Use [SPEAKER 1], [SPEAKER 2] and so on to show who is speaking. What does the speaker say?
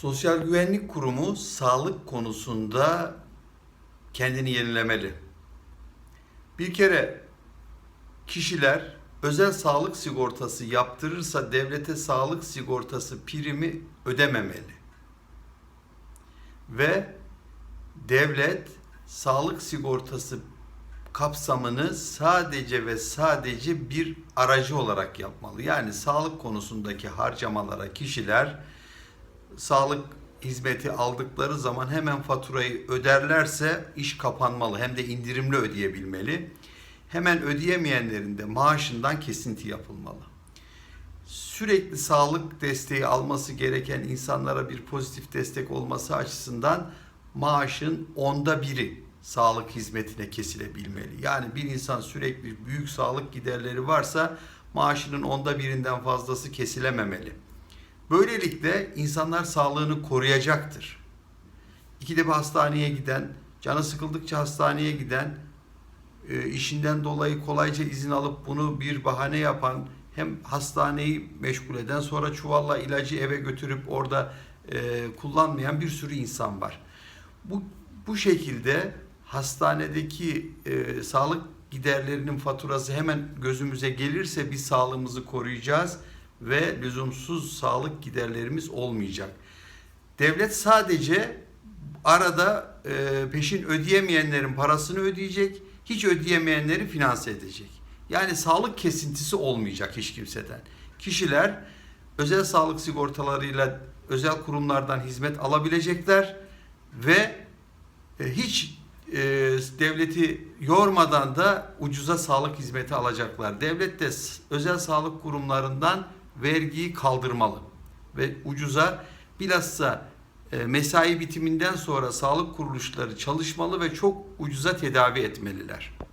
[SPEAKER 1] Sosyal Güvenlik Kurumu sağlık konusunda kendini yenilemeli. Bir kere kişiler özel sağlık sigortası yaptırırsa devlete sağlık sigortası primi ödememeli. Ve devlet sağlık sigortası kapsamını sadece ve sadece bir aracı olarak yapmalı. Yani sağlık konusundaki harcamalara kişiler sağlık hizmeti aldıkları zaman hemen faturayı öderlerse iş kapanmalı. Hem de indirimli ödeyebilmeli. Hemen ödeyemeyenlerin de maaşından kesinti yapılmalı. Sürekli sağlık desteği alması gereken insanlara bir pozitif destek olması açısından maaşın onda biri sağlık hizmetine kesilebilmeli. Yani bir insan sürekli büyük sağlık giderleri varsa maaşının onda birinden fazlası kesilememeli. Böylelikle insanlar sağlığını koruyacaktır. İkide bir hastaneye giden, canı sıkıldıkça hastaneye giden, e, işinden dolayı kolayca izin alıp bunu bir bahane yapan, hem hastaneyi meşgul eden sonra çuvalla ilacı eve götürüp orada e, kullanmayan bir sürü insan var. Bu bu şekilde hastanedeki e, sağlık giderlerinin faturası hemen gözümüze gelirse biz sağlığımızı koruyacağız ve lüzumsuz sağlık giderlerimiz olmayacak. Devlet sadece arada e, peşin ödeyemeyenlerin parasını ödeyecek, hiç ödeyemeyenleri finanse edecek. Yani sağlık kesintisi olmayacak hiç kimseden. Kişiler özel sağlık sigortalarıyla özel kurumlardan hizmet alabilecekler ve e, hiç e, devleti yormadan da ucuza sağlık hizmeti alacaklar. Devlet de özel sağlık kurumlarından vergiyi kaldırmalı ve ucuza bilhassa e, mesai bitiminden sonra sağlık kuruluşları çalışmalı ve çok ucuza tedavi etmeliler.